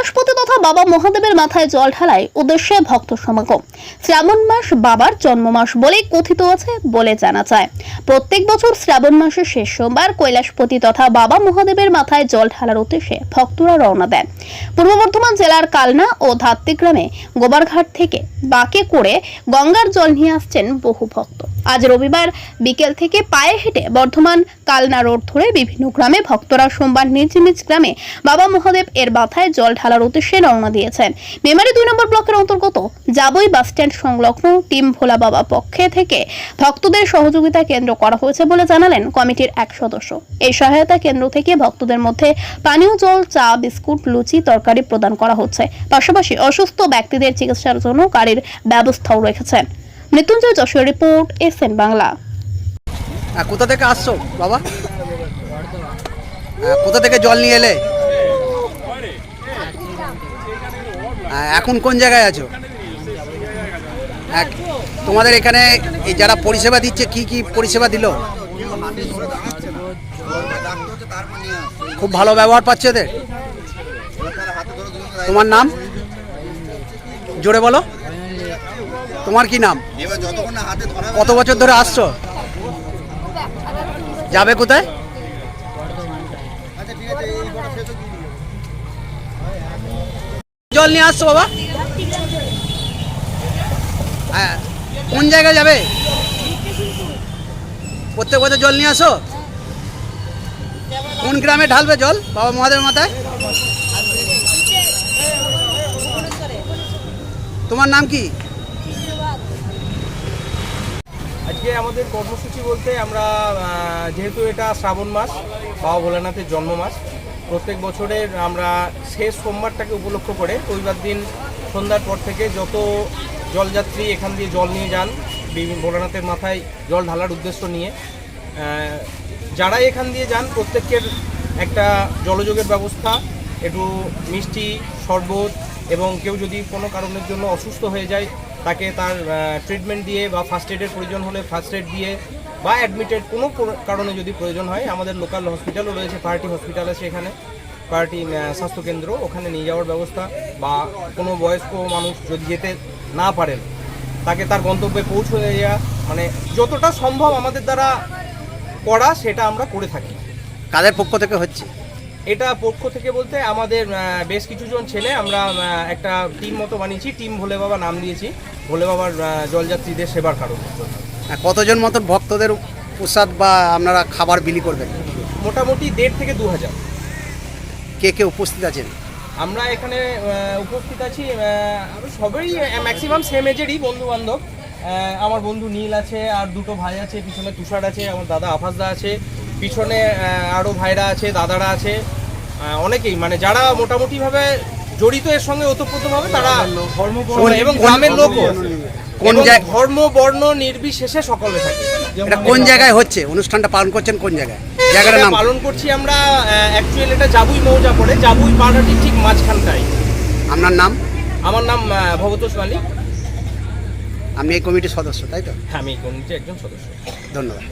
কৈলাসপতি তথা বাবা মহাদেবের মাথায় জল ঢালায় উদ্দেশ্যে ভক্ত সমাগম। শ্রাবণ মাস বাবার জন্ম মাস বলেই কথিত আছে বলে জানা যায়। প্রত্যেক বছর শ্রাবণ মাসের শেষ সোমবার কৈলাসপতি তথা বাবা মহাদেবের মাথায় জল ঢালার উদ্দেশ্যে ভক্তরা রওনা দেন। পূর্ব বর্ধমান জেলার কালনা ও ধাত্রি গ্রামে গোবারঘাট থেকে বাঁকে করে গঙ্গার জল নিয়ে আসছেন বহু ভক্ত। আজ রবিবার বিকেল থেকে পায়ে হেঁটে বর্ধমান কালনা রোড ধরে বিভিন্ন গ্রামে ভক্তরা সোমবার নিজ নিজ গ্রামে বাবা মহাদেব এর মাথায় জল ঢালার উদ্দেশ্যে রওনা দিয়েছেন। মেমারি দুই নম্বর ব্লকের অন্তর্গত যাবই বাসস্ট্যান্ড সংলগ্ন টিম ভোলা বাবা পক্ষে থেকে ভক্তদের সহযোগিতা কেন্দ্র করা হয়েছে বলে জানালেন কমিটির এক সদস্য। এই সহায়তা কেন্দ্র থেকে ভক্তদের মধ্যে পানীয় জল, চা, বিস্কুট, লুচি, তরকারি প্রদান করা হচ্ছে। পাশাপাশি অসুস্থ ব্যক্তিদের চিকিৎসার জন্য গাড়ির ব্যবস্থাও রেখেছেন। Mrityunjay Jessore report S N Bangla. হ্যাঁ, কোথা থেকে আসছো বাবা? হ্যাঁ, কোথা থেকে জল নিয়ে এলে? হ্যাঁ, এখন কোন জায়গায় আছো? তোমাদের এখানে যারা পরিষেবা দিচ্ছে কি কি পরিষেবা দিল? খুব ভালো ব্যবহার পাচ্ছে এদের তোমার নাম? জোরে বলো। তোমার কি নাম? কত বছর ধরে আসছো? যাবে কোথায়? জল নিয়ে আসছো বাবা? হ্যাঁ। কোন জায়গায় যাবে? প্রত্যেক বছর জল নিয়ে আসো? কোন গ্রামে ঢালবে জল? বাবা মহাদেব মাথায়? তোমার নাম কি? আজকে আমাদের কর্মসূচি বলতে আমরা যেহেতু এটা শ্রাবণ মাস বাবা ভোলানাথের জন্ম মাস প্রত্যেক বছরের আমরা শেষ সোমবারটাকে উপলক্ষ করে রবিবার দিন সন্ধ্যার পর থেকে যত জলযাত্রী এখান দিয়ে জল নিয়ে যান বিভিন্ন ভোলানাথের মাথায় জল ঢালার উদ্দেশ্য নিয়ে আহ, যারা এখান দিয়ে যান প্রত্যেকের একটা জলযোগের ব্যবস্থা একটু মিষ্টি শরবত এবং কেউ যদি কোনো কারণের জন্য অসুস্থ হয়ে যায় তাকে তার ট্রিটমেন্ট দিয়ে বা ফার্স্ট এডের প্রয়োজন হলে ফার্স্ট এড দিয়ে বা অ্যাডমিটেড কোনো কারণে যদি প্রয়োজন হয়, আমাদের লোকাল হসপিটালও রয়েছে, পার্টি হসপিটাল আছে এখানে। পার্টি স্বাস্থ্যকেন্দ্র, ওখানে নিয়ে যাওয়ার ব্যবস্থা বা কোনো বয়স্ক মানুষ যদি যেতে না পারেন, তাকে তার গন্তব্যে পৌঁছে দেওয়া মানে যতটা সম্ভব আমাদের দ্বারা করা সেটা আমরা করে থাকি। কাদের পক্ষ থেকে হচ্ছে? এটা পক্ষ থেকে বলতে আমাদের বেশ কিছুজন ছেলে আমরা একটা টিম মতো বানিয়েছি টিম ভোলে বাবা নাম দিয়েছি ভোলে বাবার জলযাত্রীদের সেবার কারণে। কতজন মতন ভক্তদের প্রসাদ বা আপনারা খাবার বিলি করবেন? মোটামুটি দেড় থেকে দু হাজার। কে কে উপস্থিত আছেন? আমরা এখানে উপস্থিত আছি সবাই ম্যাক্সিমাম সেম এজেরই বন্ধু বান্ধব আমার বন্ধু নীল আছে আর দুটো ভাই আছে পিছনে তুষার আছে আমার দাদা আফাজদা আছে পিছনে আরও আরও ভাইরা আছে দাদারা আছে অনেকেই। মানে যারা মোটামুটিভাবে জড়িত এর সঙ্গে ওতপ্রোতভাবে তারা এবং গ্রামের লোক কোন ধর্ম বর্ণ নির্বিশেষে সকলে থাকে। এটা কোন জায়গায় হচ্ছে? অনুষ্ঠানটা পালন করছেন কোন জায়গায়? জায়গাটার নাম পালন করছি আমরা অ্যাকচুয়ালি এটা জাবুই মৌজা পড়ে। জাবুই পাড়াটি ঠিক মাঝখানটায়। আপনার নাম? আমার নাম আহ, ভবতোষ মালিক। আমি এই কমিটির সদস্য তাই তো? হ্যাঁ আমি এই কমিটির একজন সদস্য। ধন্যবাদ।